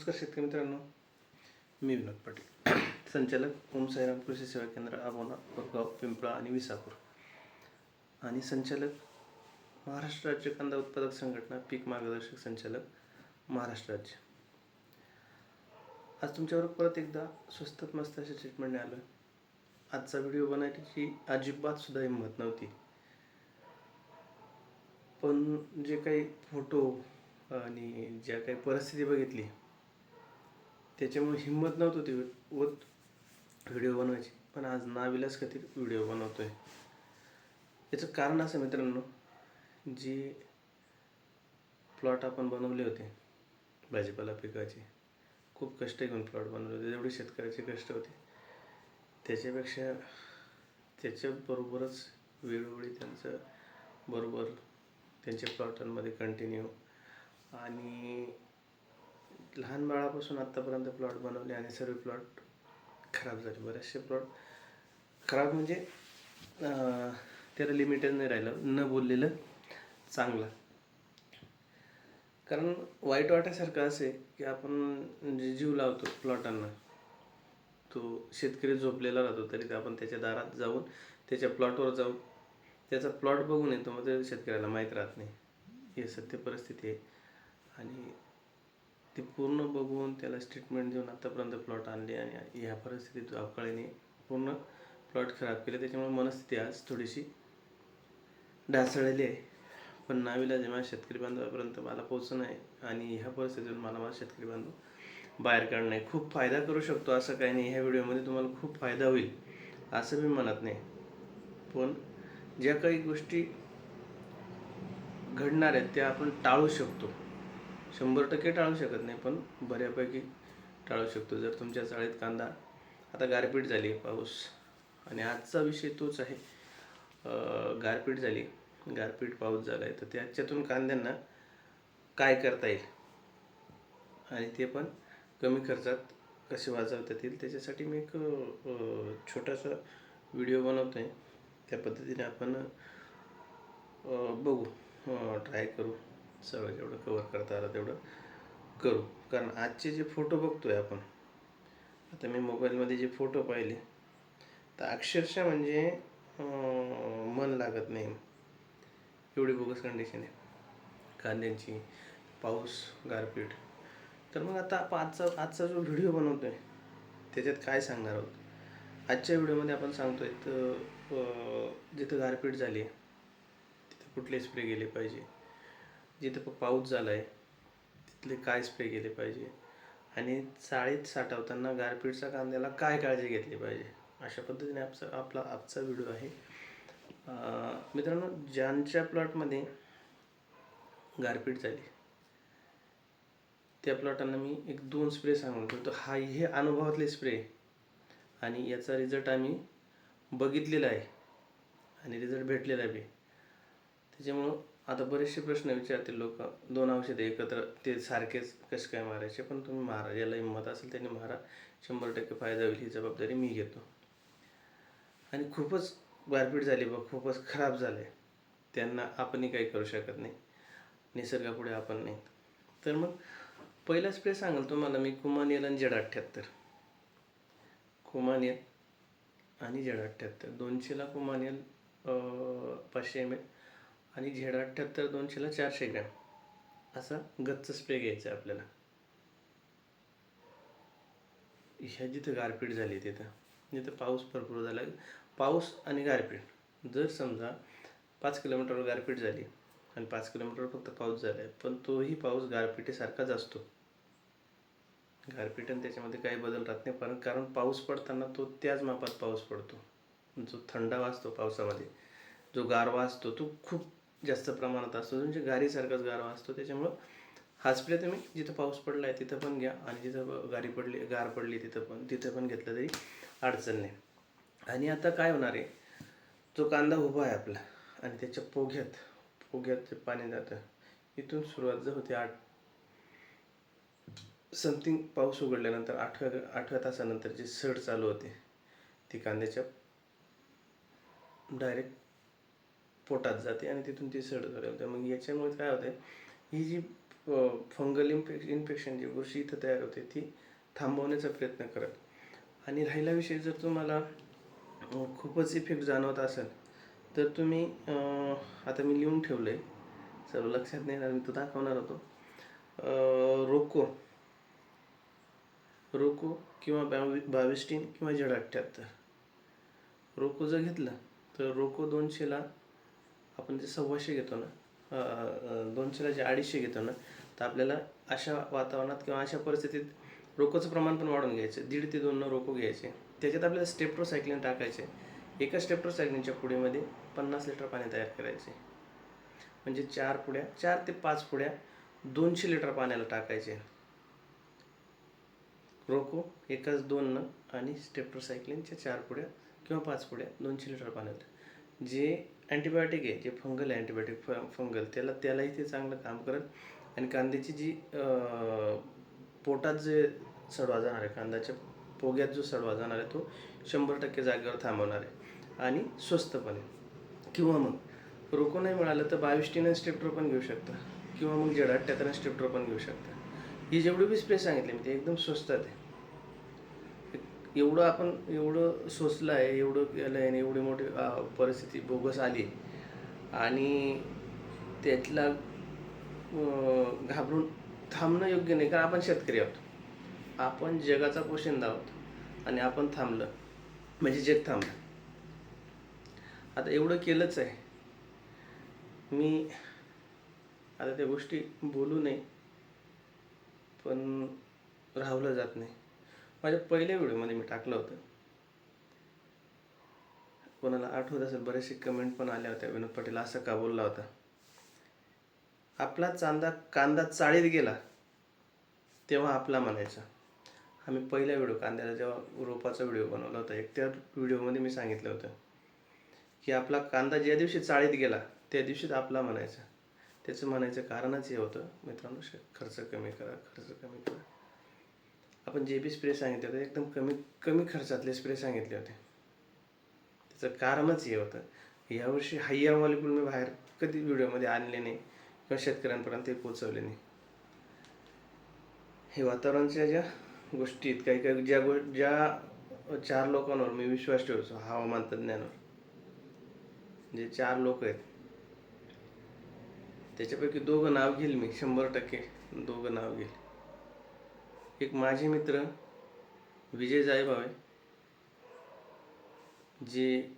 नमस्कार शेतकरी मित्रांनो मी विनोद पाटील. संचालक ओम साईराम कृषी सेवा केंद्र आबोना उपगाव पिंपळा आणि विसापूर. आणि संचालक महाराष्ट्र राज्य कांदा उत्पादक संघटना पीक मार्गदर्शक संचालक महाराष्ट्र राज्य. आज तुमच्यावर परत एकदा स्वस्तात मस्त अशा ट्रीटमेंटने आलो आजचा व्हिडिओ बनवण्याची अजिबात सुद्धा हिंमत नव्हती. पण जे काही फोटो आणि ज्या काही परिस्थिती बघितली त्याच्यामुळे हिंमत नव्हतं होती होत व्हिडिओ बनवायची. पण आज नाविलास खातीर व्हिडिओ बनवतो आहे याचं कारण असं मित्रांनो जी प्लॉट आपण बनवले होते भाजीपाला पिकाचे खूप कष्ट घेऊन प्लॉट बनवले होते. जेवढे शेतकऱ्याचे कष्ट होते त्याच्यापेक्षा त्याच्याबरोबरच वेळोवेळी त्यांचं बरोबर त्यांच्या प्लॉटांमध्ये कंटिन्यू आणि लहान बाळापासून आत्तापर्यंत प्लॉट बनवले आणि सर्व प्लॉट खराब झाले. बरेचसे प्लॉट खराब म्हणजे त्याला लिमिटेड नाही राहिलं. न बोललेलं चांगलं. कारण वाईट वाटायसारखं असे की आपण जे जीव लावतो प्लॉटांना तो शेतकरी झोपलेला राहतो तरी ते आपण त्याच्या दारात जाऊन त्याच्या प्लॉटवर जाऊन त्याचा प्लॉट बघून येतो मग ते शेतकऱ्याला माहीत राहत नाही. ही सत्य परिस्थिती आहे. आणि ती पूर्ण बघून त्याला स्टेटमेंट देऊन आतापर्यंत प्लॉट आणले आणि ह्या परिस्थितीत अवकाळीने पूर्ण प्लॉट खराब केले. त्याच्यामुळे मनस्थिती आज थोडीशी ढासळलेली आहे. पण नावीला माझ्या शेतकरी बांधवापर्यंत मला पोहोचणं आहे आणि ह्या परिस्थितीतून मला माझा शेतकरी बांधव बाहेर काढणं आहे. खूप फायदा करू शकतो असं काही नाही. ह्या व्हिडिओमध्ये तुम्हाला खूप फायदा होईल असं मी म्हणत नाही. पण ज्या काही गोष्टी घडणार आहेत त्या आपण टाळू शकतो. शंभर टक्के टाळू शकत नाही पण बऱ्यापैकी टाळू शकतो. जर तुमच्या चाळीत कांदा आता गारपीट झाली पाऊस आणि आजचा विषय तोच आहे. गारपीट झाली गारपीट पाऊस झाला आहे तर त्याच्यातून कांद्यांना काय करता येईल? आणि ते पण कमी खर्चात कसे वाचवता येतील? त्याच्यासाठी मी एक छोटासा व्हिडिओ बनवतो आहे त्या पद्धतीने आपण बघू ट्राय करू. सगळं जेवढं कवर करता आलं तेवढं करू. कारण आजचे जे फोटो बघतो आहे आपण आता मी मोबाईलमध्ये जे फोटो पाहिले तर अक्षरशः म्हणजे मन लागत नाही. एवढी बोगस कंडिशन आहे. कांद्यांची पाऊस गारपीट. तर मग आता आजचा आजचा जो व्हिडिओ बनवतो आहे त्याच्यात काय सांगणार आहोत? आजच्या व्हिडिओमध्ये आपण सांगतोय तर जिथं गारपीट झाली आहे तिथं कुठले स्प्रे गेले पाहिजे? जिथं प- पाऊस झाला आहे तिथले काय स्प्रे केले पाहिजे? आणि चाळीत साठवताना गारपीटच्या कांद्याला काय काळजी घेतली पाहिजे? अशा पद्धतीने आपचा आपला आजचा व्हिडिओ आहे. मित्रांनो ज्यांच्या प्लॉटमध्ये गारपीट झाली त्या प्लॉटांना मी एक दोन स्प्रे सांगून ठेवतो. हा हे अनुभवातले स्प्रे आणि याचा रिझल्ट आम्ही बघितलेला आहे. आणि रिझल्ट भेटलेला आहे बी. त्याच्यामुळं आता बरेचसे प्रश्न विचारतील लोक. दोन औषधे एकत्र ते सारखेच कसे काय मारायचे? पण तुम्ही मारा. ज्याला हिंमत असेल त्यांनी मारा. शंभर टक्के फायदा होईल ही जबाबदारी मी घेतो. आणि खूपच गारपीट झाली बघ खूपच खराब झाले. त्यांना आपणही काही करू शकत नाही. निसर्गापुढे आपण नाही. तर मग पहिला स्प्रे सांगाल तुम्हाला मी कुमानियल आणि जड अठ्ठ्याहत्तर. कुमानियल आणि जड अठ्ठ्याहत्तर. दोनशेला कुमानियल पाचशे एम एल आणि झेड अठ्ठ्याहत्तर दोनशेला चारशे ग्रॅम. असा गच्च स्प्रे घ्यायचा आहे आपल्याला. ह्या जिथं गारपीट झाली तिथं जिथं पाऊस भरपूर झाला पाऊस आणि गारपीट. जर समजा पाच किलोमीटरवर गारपीट झाली आणि पाच किलोमीटरवर फक्त पाऊस झाला आहे पण तोही पाऊस गारपिटीसारखाच असतो. गारपीट आणि त्याच्यामध्ये काही बदल राहत नाही पण कारण पाऊस पडताना तो त्याच मापात पाऊस पडतो. जो थंडावा असतो पावसामध्ये. जो गारवा असतो तो खूप जास्त प्रमाणात असतो. म्हणजे गारीसारखाच गारवा असतो. त्याच्यामुळं हा स्प्रे तुम्ही जिथं पाऊस पडला आहे तिथं पण घ्या आणि जिथं गारी पडली गार पडली तिथं पण तिथं पण घेतलं तरी अडचण नाही. आणि आता काय होणार आहे? जो कांदा उभा आहे आपला आणि त्याच्या पोघ्यात पोघ्यात जे पाणी जातं इथून सुरुवात जर होते आठ समथिंग पाऊस उघडल्यानंतर आठव्या आठव्या तासानंतर जी सड चालू होते ती कांद्याच्या डायरेक्ट पोटात जाते आणि तिथून ती सड होते. मग याच्यामुळे काय होते ही जी फंगल इन्फेक्श इन्फेक्शन जी बुरशी इथं तयार होते ती थांबवण्याचा प्रयत्न करत. आणि राहिला विषय जर तुम्हाला खूपच इफेक्ट जाणवत असेल तर तुम्ही आता मी लिहून ठेवलं आहे सर्व लक्षात नाही येणार मी तो दाखवणार होतो. रोको. रोको किंवा बावी बाविस्टीन किंवा जड अठ्ठ्याहत्तर. रोको जर घेतलं तर रोको दोनशेला आपण जे सव्वाशे घेतो ना दोनशेला जे अडीचशे घेतो ना तर आपल्याला अशा वातावरणात किंवा अशा परिस्थितीत रोकोचं प्रमाण पण वाढून घ्यायचं. दीड ते दोन रोको घ्यायचे. त्याच्यात आपल्याला स्टेप्ट्रोसायक्लिन टाकायचे. एका स्टेप्ट्रोसायक्लिनच्या पुडीमध्ये पन्नास लिटर पाणी तयार करायचे. म्हणजे चार पुड्या चार ते पाच पुड्या दोनशे लिटर पाण्याला टाकायचे. रोको एकाच दोन आणि स्टेप्ट्रोसायक्लिनच्या चार पुड्या किंवा पाच पुड्या दोनशे लिटर पाण्यात. जे अँटीबायोटिक आहे जे फंगल अँटीबायोटिक फ फंगल त्याला त्यालाही ते चांगलं काम करेल आणि कांद्याची जी पोटात जे सडवा जाणार आहे कांद्याच्या पोग्यात जो सडवा जाणार आहे तो शंभर टक्के जागेवर थांबवणार आहे. आणि स्वस्तपणे किंवा मग रोको नाही मिळालं तर बावीस टीन पण घेऊ शकता किंवा मग जेड अठ्ठ्याहत्तर स्टेप्ट्रो पण घेऊ शकता. ही जेवढी बी स्प्रे सांगितली मी ते एकदम स्वस्तात आहे. एवढं आपण एवढं सोचलं आहे एवढं केलं आहे आणि एवढी मोठी परिस्थिती बोगस आली आणि त्यातला घाबरून थांबणं योग्य नाही कारण आपण शेतकरी आहोत. आपण जगाचा पोशिंदा आहोत आणि आपण थांबलं म्हणजे जग थांबलं. आता एवढं केलंच आहे. मी आता त्या गोष्टी बोलू नये पण राहवलं जात नाही. माझ्या पहिल्या व्हिडिओमध्ये मी टाकलं होतं. कोणाला आठवत असेल बरेचसे कमेंट पण आल्या होत्या. विनोद पाटील असं का बोलला होता? आपला चांदा कांदा चाळीत गेला तेव्हा आपला म्हणायचा. आम्ही पहिला व्हिडिओ कांद्याला जेव्हा रोपाचा व्हिडिओ बनवला होता एक त्या व्हिडिओमध्ये मी सांगितलं होतं की आपला कांदा ज्या दिवशी चाळीत गेला त्या दिवशीच आपला म्हणायचा. त्याचं म्हणायचं कारणच हे होतं. मित्रांनो खर्च कमी करा खर्च कमी करा. आपण जे बी स्प्रे सांगितले होते एकदम कमी कमी खर्चातले स्प्रे सांगितले होते. त्याचं कारणच हे होतं. यावर्षी हाय्या मॉलिक्यूल मी बाहेर कधी व्हिडिओमध्ये आणले नाही किंवा शेतकऱ्यांपर्यंत ते पोचवले नाही. हे वातावरणाच्या ज्या गोष्टी आहेत काही काही ज्या गो ज्या चार लोकांवर मी विश्वास ठेवतो हवामान तज्ज्ञांवर. जे चार लोक आहेत त्याच्यापैकी दोघं नाव घेईल मी शंभर टक्के दोघं नाव घेईल. एक माझे मित्र विजय जायभावे जे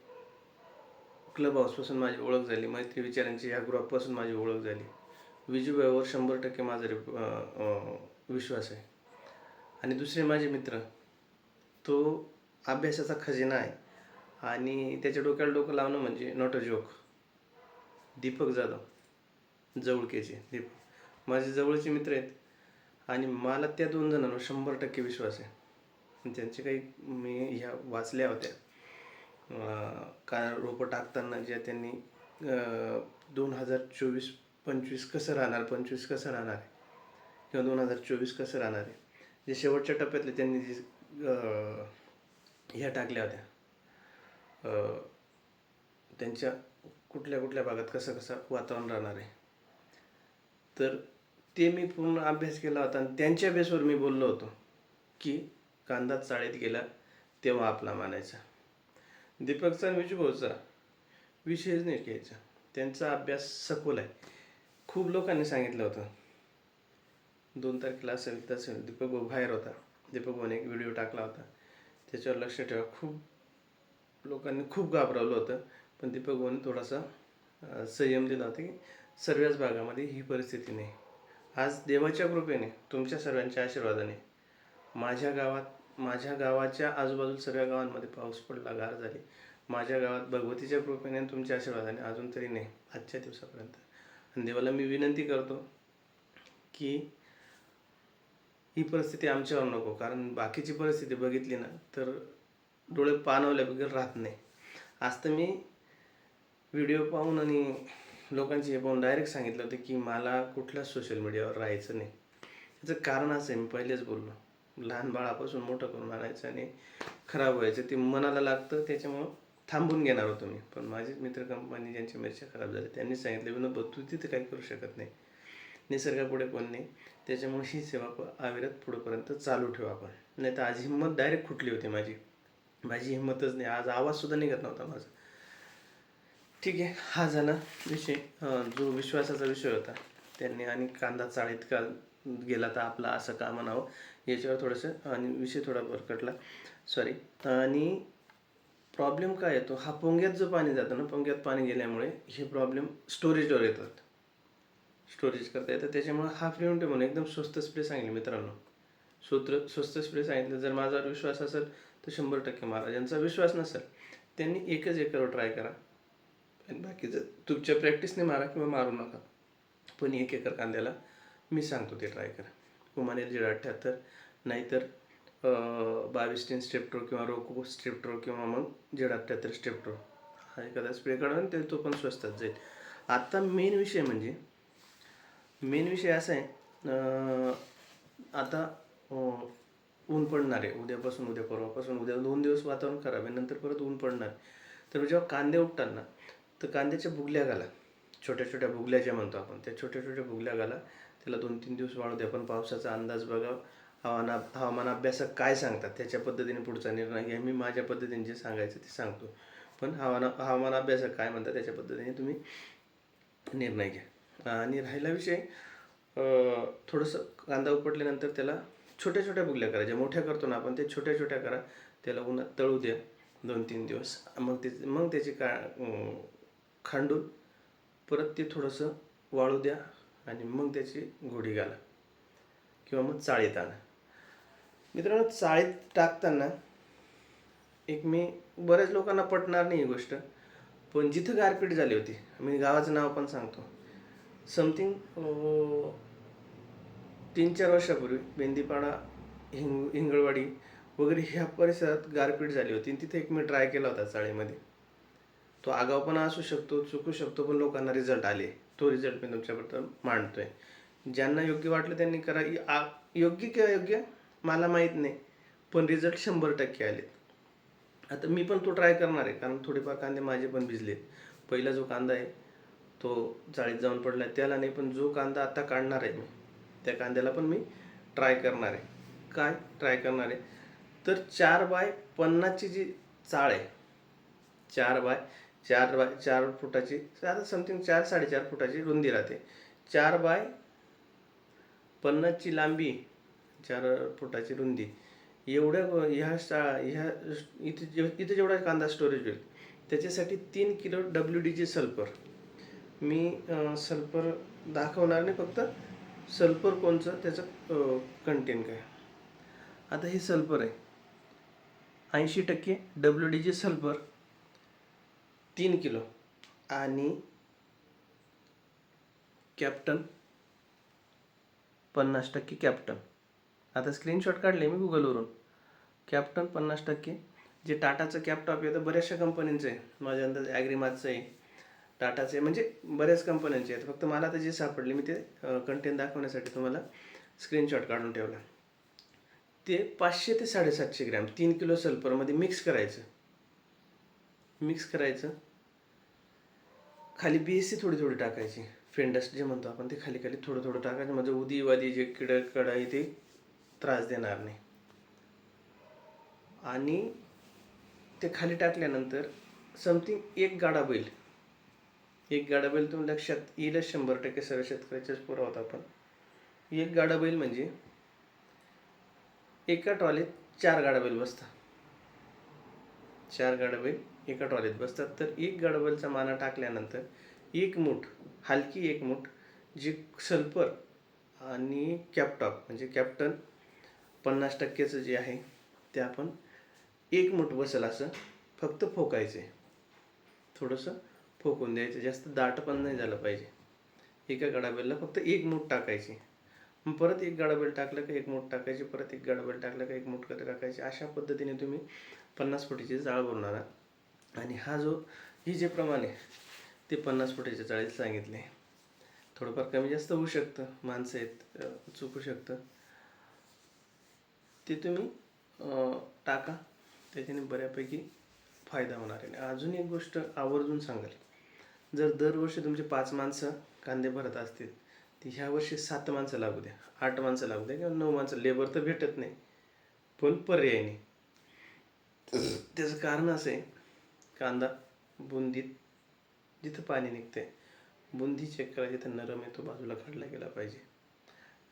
क्लब हाऊसपासून माझी ओळख झाली मैत्री विचारांची ह्या ग्रुपपासून माझी ओळख झाली. विजूभाईवर शंभर टक्के माझा रे- विश्वास आहे. आणि दुसरे माझे मित्र तो अभ्यासाचा खजिना आहे. आणि त्याच्या डोक्याला डोकं लावणं म्हणजे not a joke Deepak Jadhav जवळकेचे Deepak. माझे जवळचे मित्र आहेत. आणि मला त्या दोन जणांवर शंभर टक्के विश्वास आहे. त्यांचे काही मी ह्या वाचल्या होत्या. का रोपं टाकताना ज्या त्यांनी दोन हजार चोवीस पंचवीस कसं राहणार पंचवीस कसं राहणार आहे? किंवा दोन हजार चोवीस कसं राहणार आहे? जे शेवटच्या टप्प्यातले त्यांनी जे ह्या टाकल्या होत्या. त्यांच्या कुठल्या कुठल्या भागात कसं कसं वातावरण राहणार आहे? तर ते मी पूर्ण अभ्यास केला होता आणि त्यांच्या बेसवर मी बोललो होतो की कांदा चाळीत गेला तेव्हा आपला मानायचा. दीपकचा आणि विजूभाऊचा विषयच नाही घ्यायचा. त्यांचा अभ्यास सखोल आहे. खूप लोकांनी सांगितलं होतं. दोन तारखेला असेल तसेल दीपक भाऊ बाहेर होता. दीपक भाऊने एक व्हिडिओ टाकला होता. त्याच्यावर लक्ष ठेवा. खूप लोकांनी खूप घाबरवलं होतं. पण दीपक भाऊने थोडासा संयम दिला होता की सर्वच भागामध्ये ही परिस्थिती नाही. आज देवाच्या कृपेने तुमच्या सर्वांच्या आशीर्वादाने माझ्या गावात माझ्या गावाच्या आजूबाजूला सर्व गावांमध्ये पाऊस पडला गार झाली. माझ्या गावात भगवतीच्या कृपेने आणि तुमच्या आशीर्वादाने अजून तरी नाही आजच्या दिवसापर्यंत. आणि देवाला मी विनंती करतो की ही परिस्थिती आमच्यावर नको कारण बाकीची परिस्थिती बघितली ना तर डोळे पाणवल्या राहत नाही. आज तर मी व्हिडिओ पाहून आणि लोकांची हे पाहून डायरेक्ट सांगितलं होतं की मला कुठल्याच सोशल मीडियावर राहायचं नाही. त्याचं कारण असं आहे मी पहिलेच बोललो. लहान बाळापासून मोठं करून आणायचं आणि खराब व्हायचं. ते मनाला लागतं त्याच्यामुळं थांबून घेणार होतो मी. पण माझे मित्र कंपनी ज्यांची मिरच्या खराब झाल्या त्यांनी सांगितलं विनोद तू तिथे काही करू शकत नाही. निसर्गापुढे कोण नाही. त्याच्यामुळे ही सेवा प- अविरत पुढेपर्यंत चालू ठेवू आपण. नाही तर आज हिंमत डायरेक्ट फुटली होती माझी. माझी हिंमतच नाही. आज आवाजसुद्धा निघत नव्हता माझा. ठीक आहे. हा झाला विषय. जो विश्वासाचा विषय होता. त्यांनी आणि कांदा चाळीत का गेला तर आपला असं का म्हणावं. याच्यावर थोडंसं आणि विषय थोडा भरकटला. सॉरी आणि प्रॉब्लेम काय येतो? हा पोंग्यात जो पाणी जातं ना पोंग्यात पाणी गेल्यामुळे हे प्रॉब्लेम स्टोरेजवर येतात. स्टोरेज करता येतं. त्याच्यामुळे हा प्रिव्हेंटिव्ह म्हणून एकदम स्वस्त स्प्रे सांगितले मित्रांनो. सूत्र स्वस्त स्प्रे सांगितलं. जर माझा विश्वास असेल तर शंभर टक्के मारा. ज्यांचा विश्वास नसेल त्यांनी एकच एकरवर ट्राय करा. आणि बाकीचं तुमच्या प्रॅक्टिसने मारा किंवा मारू नका. पण एक एकर कांद्याला मी सांगतो ते ट्राय करा. कुमाने दीड अठ्ठ्याहत्तर नाहीतर बावीस टेन स्टेप्ट्रो किंवा रोको स्ट्रिप्ट्रो किंवा मग जेड अठ्ठ्याहत्तर स्ट्रिप्ट्रो हा एखादा स्प्रे काढून ते तो पण स्वस्तात जाईल. आता मेन विषय म्हणजे मेन विषय असा आहे आता ऊन पडणार आहे उद्यापासून उद्या परवापासून उद्या दोन दिवस वातावरण खराब आहे नंतर परत ऊन पडणार. आहे. तर जेव्हा कांदे उठताना तर कांद्याच्या बुगल्या घाला. छोट्या छोट्या बुगल्या ज्या म्हणतो आपण त्या छोट्या छोट्या बुगल्या घाला. त्याला दोन तीन दिवस वाळू द्या पण पावसाचा अंदाज बघा हवाना हवामान अभ्यासक काय सांगतात? त्याच्या पद्धतीने पुढचा निर्णय घ्या. मी माझ्या पद्धतीने जे सांगायचं ते सांगतो. पण हवाना हवामान अभ्यासक काय म्हणतात? त्याच्या पद्धतीने तुम्ही निर्णय घ्या. आणि राहिला विषय थोडंसं कांदा उपटल्यानंतर त्याला छोट्या छोट्या बुगल्या ज्या मोठ्या करतो ना आपण ते छोट्या छोट्या करा. त्याला उन्हात तळू द्या दोन तीन दिवस. मग ते मग त्याची का खांडून परत ते थोडंसं वाळू द्या आणि मग त्याची घोडी घाला किंवा मग चाळीत आणा. मित्रांनो चाळीत टाकताना एक मी बऱ्याच लोकांना पटणार नाही ही गोष्ट पण जिथं गारपीट झाली होती मी गावाचं नाव पण सांगतो. समथिंग तीन चार वर्षापूर्वी बेंदीपाडा हिंग हिंगळवाडी वगैरे ह्या परिसरात गारपीट झाली होती आणि तिथे एक मी ट्राय केला होता चाळीमध्ये. तो आगाऊपणा असू शकतो चुकू शकतो पण लोकांना रिझल्ट आले. तो रिझल्ट मी तुमच्याबद्दल मांडतोय. ज्यांना योग्य वाटलं त्यांनी करा. आ- योग्य किंवा योग्य मला माहीत नाही. पण रिझल्ट शंभर टक्के आलेत. आता मी पण तो ट्राय करणार आहे. कारण थोडेफार कांदे माझे पण भिजलेत. पहिला जो कांदा आहे तो चाळीत जाऊन पडला. आहे त्याला नाही पण जो कांदा आता काढणार आहे मी त्या कांद्याला पण मी ट्राय करणार आहे. काय ट्राय करणार आहे? तर चार बाय पन्नासची जी चाळ आहे चार बाय चार बाय चार फुटाची आता समथिंग चार साडेचार फुटाची रुंदी राहते. चार बाय पन्नासची लांबी चार फुटाची रुंदी. एवढ्या ह्या सा ह्या इथे जे इथे जेवढा कांदा स्टोरेज होईल त्याच्यासाठी तीन किलो डब्ल्यू डीचे सल्फर मी सल्फर दाखवणार नाही फक्त सल्फर कोणचं त्याचं कंटेंट काय. आता हे सल्फर आहे. ऐंशी टक्के डब्ल्यू डीचे सल्फर तीन किलो. आणि कॅप्टन पन्नास टक्के कॅप्टन आता स्क्रीनशॉट काढले मी गुगलवरून कॅप्टन पन्नास टक्के. जे टाटाचं कॅपटॉप आहे तर बऱ्याचशा कंपन्यांचं आहे. माझ्या अंदाज ॲग्रीमाचं आहे. टाटाचं आहे म्हणजे बऱ्याच कंपन्यांचे आहेत. फक्त मला आता जे सापडले मी ते कंटेंट दाखवण्यासाठी तुम्हाला स्क्रीनशॉट काढून ठेवला. ते पाचशे ते साडेसातशे ग्रॅम तीन किलो सल्फरमध्ये मिक्स करायचं. मिक्स करायचं. खाली बी एस सी थोडी थोडी टाकायची. फेंडस्ट जे म्हणतो आपण ते खाली खाली थोडं थोडं टाकायचं म्हणजे उदीवादी जे किड कडाई आहे ते त्रास देणार नाही. आणि ते खाली टाकल्यानंतर समथिंग एक गाडा बैल. एक गाडा बैल तुम्ही लक्षात येईलच शंभर टक्के सर्व शेतकऱ्याच्याच पुरवत आपण. एक गाडा बैल म्हणजे एका ट्रॉलीत चार गाडा बैल बसतात. चार गाडा बैल एका ट्रॉलीत बसतात. तर एक गडबलचा माना टाकल्यानंतर एक मूठ हलकी एक मूठ जी सल्फर आणि कॅपटॉप म्हणजे कॅप्टन पन्नास टक्क्याचं जे आहे ते आपण एक मूठ बसेल असं फक्त फोकायचं. आहे थोडंसं फोकून द्यायचं. जास्त दाट पण नाही झालं पाहिजे. एका गडाबेलला फक्त एक मूठ टाकायची. मग परत एक गडाबेल टाकलं का एक मूठ टाकायची परत एक गडाबेल टाकलं का एक मूठ कधी टाकायची अशा पद्धतीने तुम्ही पन्नास फुटीची जाळ भरणार आहात. आणि हा जो ही जे प्रमाण आहे ते पन्नास फुटाच्या चाळीत सांगितले थोडंफार कमी जास्त होऊ शकतं माणसं आहेत चुकू शकतं. ते तुम्ही टाका. त्याच्याने बऱ्यापैकी फायदा होणार आहे. आणि अजून एक गोष्ट आवर्जून सांगाल. जर दरवर्षी तुमचे पाच माणसं कांदे भरत असतील ती ह्या वर्षी सात माणसं लागू द्या. आठ माणसं लागू द्या किंवा नऊ माणसं. लेबर तर भेटत नाही. पण पर्याय नाही. त्याचं कारण असं आहे कांदा बुंदीत जिथं पाणी निघते बुंदी चेक करा जिथं नरम आहे तो बाजूला काढला गेला पाहिजे.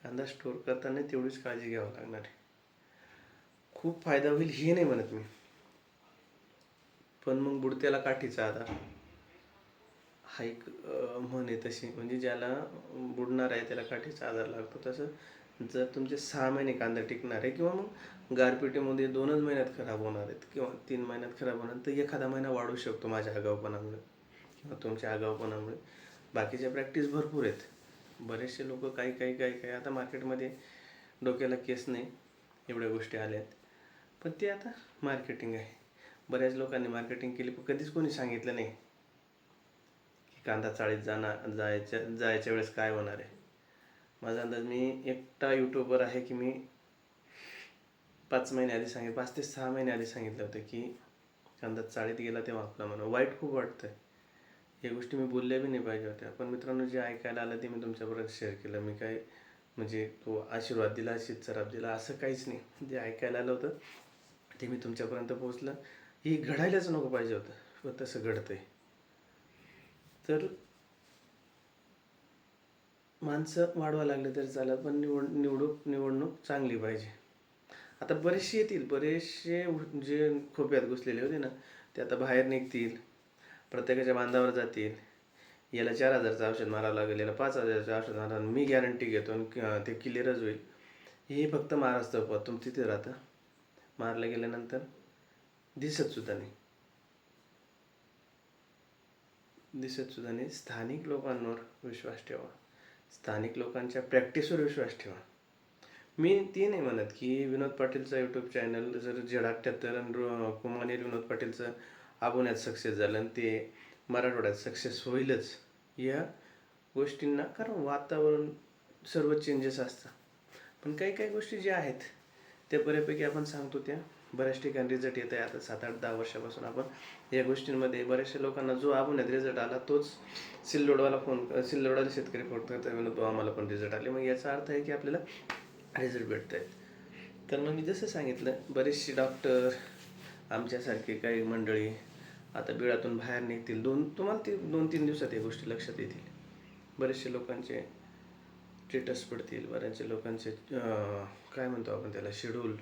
कांदा स्टोर करताना तेवढीच काळजी घ्यावी लागणार आहे. खूप फायदा होईल हे नाही म्हणत मी. पण मग बुडत्याला काठीचा आधार हा एक म्हण आहे तशी. म्हणजे ज्याला बुडणार आहे त्याला काठीचा आधार लागतो. तसं जर तुमचे सहा महिने कांदा टिकणार आहे किंवा मग गारपिटीमध्ये दोनच महिन्यात खराब होणार आहेत किंवा तीन महिन्यात खराब होणार तर एखादा महिना वाढू शकतो माझ्या आगाऊपणामुळे किंवा तुमच्या आगाऊपणामुळे. बाकीच्या प्रॅक्टिस भरपूर आहेत. बरेचसे लोक काही काही काही काही आता मार्केटमध्ये डोक्याला केस नाही एवढ्या गोष्टी आल्या आहेत पण ते आता मार्केटिंग आहे. बऱ्याच लोकांनी मार्केटिंग केली पण कधीच कोणी सांगितलं नाही की कांदा चाळीत जाणार जायच्या जायच्या वेळेस काय होणार आहे. माझा अंदाज मी एकटा यूट्यूबर आहे की मी पाच महिने आधी सांगितलं पाच ते सहा महिने आधी सांगितलं होतं की कांदा चाळीत गेला तेव्हा आपला म्हणा वाईट खूप वाटतं आहे या गोष्टी मी बोलल्या बी नाही पाहिजे होत्या. पण मित्रांनो जे ऐकायला आलं ते मी तुमच्याबरोबर शेअर केलं. मी काय म्हणजे तो आशीर्वाद दिला शीत सराप दिला असं काहीच नाही. जे ऐकायला आलं होतं ते मी तुमच्यापर्यंत पोहोचलं. ही घडायलाच नको पाहिजे होतं. पण तसं घडतंय. तर माणसं वाढवा लागले तरी चालत पण निवड निवडूक निवडणूक चांगली पाहिजे. आता बरेचसे येतील बरेचसे जे खोप्यात घुसलेले होते ना ते आता बाहेर निघतील प्रत्येकाच्या बांधावर जातील. याला चार हजारचं औषध मारावं लागेल याला पाच हजारचं औषध मारावं मी गॅरंटी घेतो आणि ते क्लिअरच होईल. हे फक्त महाराष्ट्र पद तुम तिथे राहतं. मारलं गेल्यानंतर दिसत सुद्धा नाही. दिसत सुद्धा नाही. स्थानिक लोकांवर विश्वास ठेवा. स्थानिक लोकांच्या प्रॅक्टिसवर विश्वास ठेवा. मी ती नाही म्हणत की विनोद पाटीलचा यूट्यूब चॅनल जर झेड अठ्ठ्याहत्तर आणि कुमाने विनोद पाटीलचं आबोण्यात सक्सेस झालं आणि ते मराठवाड्यात सक्सेस होईलच या गोष्टींना कारण वातावरण सर्व चेंजेस असतात पण काही काही गोष्टी ज्या आहेत त्या बऱ्यापैकी आपण सांगतो त्या. बऱ्याच ठिकाणी रिझल्ट येत आहे. आता सात आठ दहा वर्षापासून आपण या गोष्टींमध्ये बऱ्याचशा लोकांना जो आबोण्यात रिझल्ट आला तोच सिल्लोडवाला फोन सिल्लोडवाला शेतकरी फोन करता विनोद आम्हाला पण रिझल्ट आले. मग याचा अर्थ आहे की आपल्याला रिझल्ट भेटत आहेत तर मग मी जसं सांगितलं बरेचसे डॉक्टर आमच्यासारखे काही मंडळी आता बिळातून बाहेर निघतील. दोन तुम्हाला ते दोन तीन दिवसात या गोष्टी लक्षात येतील. बरेचसे लोकांचे स्टेटस पडतील. बऱ्याचशा लोकांचे काय म्हणतो आपण त्याला शेड्यूल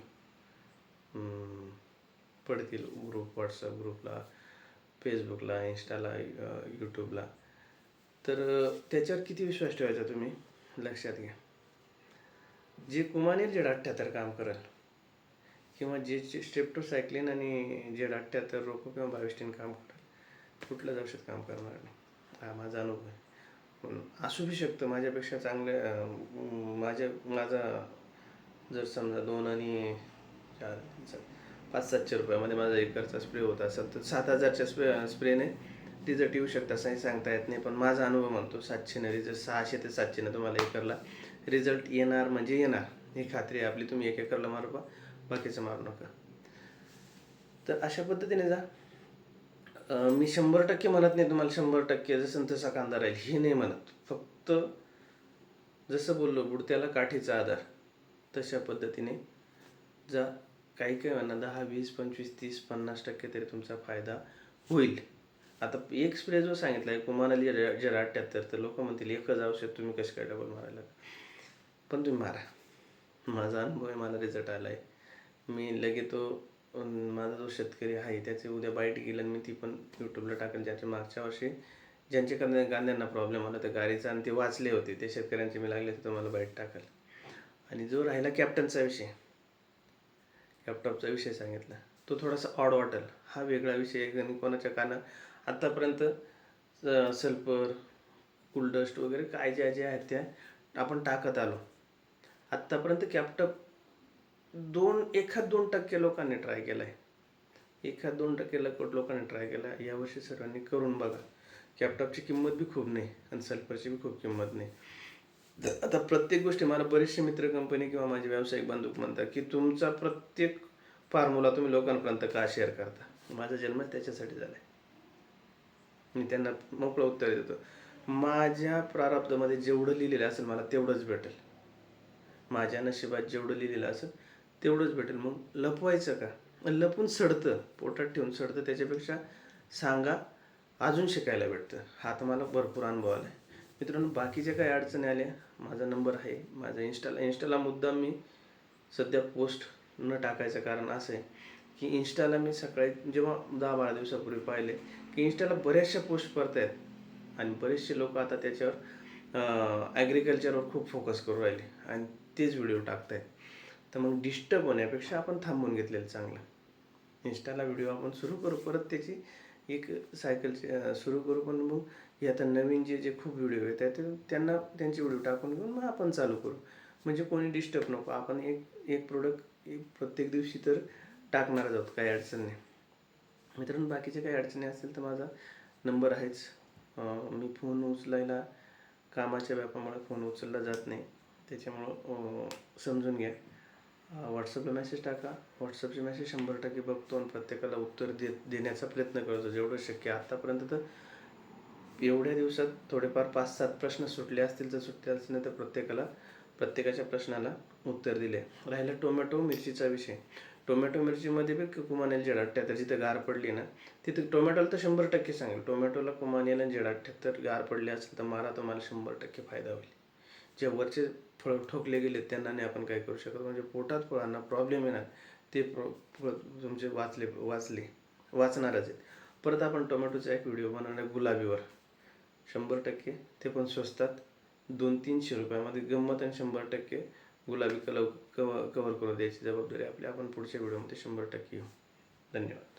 पडतील ग्रुप व्हॉट्सअप ग्रुपला फेसबुकला इंस्टाला यूट्यूबला तर त्याच्यावर किती विश्वास ठेवायचा तुम्ही? लक्षात घ्या. जे कुमानीर जेड अठ्ठ्याहत्तर काम करेल किंवा जे स्ट्रेप्टोसायक्लिन आणि जेड अठ्ठ्याहत्तर रोको किंवा बाविस्टीन काम करेल कुठलंच औषध काम करणार नाही? हा माझा अनुभव आहे. पण असू बी शकतं माझ्यापेक्षा चांगल्या माझ्या माझा जर समजा दोन आणि चार पाच सातशे रुपयामध्ये माझा एकरचा स्प्रे होत असेल तर सात हजारच्या स्प्रे स्प्रेने तिचं येऊ शकतं असंही सांगता येत नाही पण माझा अनुभव म्हणतो सातशेने रिझल्ट सहाशे ते सातशेनं तुम्हाला एकरला रिझल्ट येणार म्हणजे येणार. ही खात्री आहे आपली तुम्ही एक एकरला मारू बा बाकीचं मारू नका. तर अशा पद्धतीने जा. मी शंभर टक्के म्हणत नाही तुम्हाला शंभर टक्के जसं तसा कांदा राहील. हे नाही म्हणत. फक्त जसं बोललो बुडत्याला काठीचा आधार. तशा पद्धतीने जा. काही काही म्हणा दहा वीस पंचवीस तीस पन्नास टक्के तरी तुमचा फायदा होईल. आता एक स्प्रे जो सांगितला आहे कुमाराली जरा अठ्ठ्याहत्तर तर लोक म्हणतील एकच औषध तुम्ही कसे काय डबल मारायला? पण तुम्ही मारा. माझा अनुभव आहे मला रिझल्ट आला आहे मी लगे तो माझा जो शेतकरी आहे त्याचे उद्या बाईट गेलं आणि मी ती पण यूट्यूबला टाकेल. ज्याच्या मागच्या वर्षी ज्यांचे कांद्या कांद्यांना प्रॉब्लेम आला तर गाडीचा आणि ते वाचले होते. ते शेतकऱ्यांचे मी लागले तर मला बाईट टाकेल. आणि जो राहिला कॅप्टनचा विषय कॅपटॉपचा विषय सांगितला तो थोडासा ऑड वाटेल हा वेगळा विषय आणि कोणाच्या काना आत्तापर्यंत सल्फर कुलडस्ट वगैरे काय ज्या ज्या आहेत त्या आपण टाकत आलो. आत्तापर्यंत कॅपटॉप दोन एखाद दोन टक्के लोकांनी ट्राय केला आहे एखाद दोन टक्के लोकांनी ट्राय केला. यावर्षी सर्वांनी करून बघा. कॅपटॉपची किंमत बी खूप नाही आणि सल्फरची बी खूप किंमत नाही. तर आता प्रत्येक गोष्टी मला बरेचसे मित्र कंपनी किंवा माझे व्यावसायिक बांधूक म्हणतात की तुमचा प्रत्येक फॉर्म्युला तुम्ही लोकांपर्यंत का शेअर करता? माझा जन्म त्याच्यासाठी झाला आहे मी त्यांना मोकळं उत्तर देतो. माझ्या प्रारब्धामध्ये जेवढं लिहिलेलं असेल मला तेवढंच भेटेल. माझ्या नशिबात जेवढं लिहिलेलं असेल तेवढंच भेटेल. मग लपवायचं का? लपून सडतं. पोटात ठेवून सडतं. त्याच्यापेक्षा सांगा अजून शिकायला भेटतं. हा तर मला भरपूर अनुभव आला आहे मित्रांनो बाकीच्या काही अडचणी आल्या माझा नंबर आहे. माझा इंस्टाला इंस्टाला मुद्दा मी सध्या पोस्ट न टाकायचं कारण असं आहे की इंस्टाला मी सकाळी जेव्हा दहा बारा दिवसापूर्वी पाहिले की इंस्टाला बऱ्याचशा पोस्ट करतायत आणि बरेचसे लोक आता त्याच्यावर ॲग्रिकल्चरवर खूप फोकस करू राहिले. आणि तेच व्हिडिओ टाकत आहेत तर मग डिस्टर्ब होण्यापेक्षा आपण थांबून घेतलेलं चांगलं. इंस्टाला व्हिडिओ आपण सुरू करू. परत त्याची एक सायकलची सुरू करू. पण मग हे आता नवीन जे जे खूप व्हिडिओ येत आहेत ते त्यांना त्यांचे व्हिडिओ टाकून घेऊन मग आपण चालू करू. म्हणजे कोणी डिस्टर्ब नको. आपण एक एक प्रोडक्ट एक प्रत्येक दिवशी तर टाकणारच आहोत. काही अडचण नाही. मित्रांनो बाकीच्या काही अडचणी असतील तर माझा नंबर आहेच. मी फोन उचलायला कामाच्या व्यापामुळे फोन उचलला जात नाही. त्याच्यामुळं समजून घ्या. व्हॉट्सअपला मेसेज टाका. व्हॉट्सअपचे मेसेज शंभर टक्के बघतो आणि प्रत्येकाला उत्तर दे देण्याचा प्रयत्न करतो. जेवढं शक्य आत्तापर्यंत तर एवढ्या दिवसात थोडेफार पाच सात प्रश्न सुटले असतील तर सुटले असतील नाही तर प्रत्येकाला प्रत्येकाच्या प्रश्नाला उत्तर दिले. राहिला टोमॅटो मिरचीचा विषय. टोमॅटो मिरचीमध्ये बी कुमानेल जेडाट्या तर जिथं गार पडली ना तिथं टोमॅटोला तर शंभर टक्के सांगेल. टोमॅटोला कुमानेल आणि जेडाट्या तर गार पडले असेल तर मारा तुम्हाला शंभर टक्के फायदा होईल. जे वरचे फळ ठोकले गेले त्यांना नाही आपण काय करू शकत. म्हणजे पोटात फळांना प्रॉब्लेम येणार ते प्रो तुमचे वाचले वाचले वाचणारच आहेत. परत आपण टोमॅटोचा एक व्हिडिओ बनवणार गुलाबीवर. शंभर टक्के ते पण स्वस्तात. दोन तीनशे रुपयामध्ये गंमत आणि शंभर टक्के गुलाबी कलर कव कवर करून द्यायची जबाबदारी आपली. आपण पुढच्या व्हिडिओमध्ये शंभर टक्के येऊ. धन्यवाद.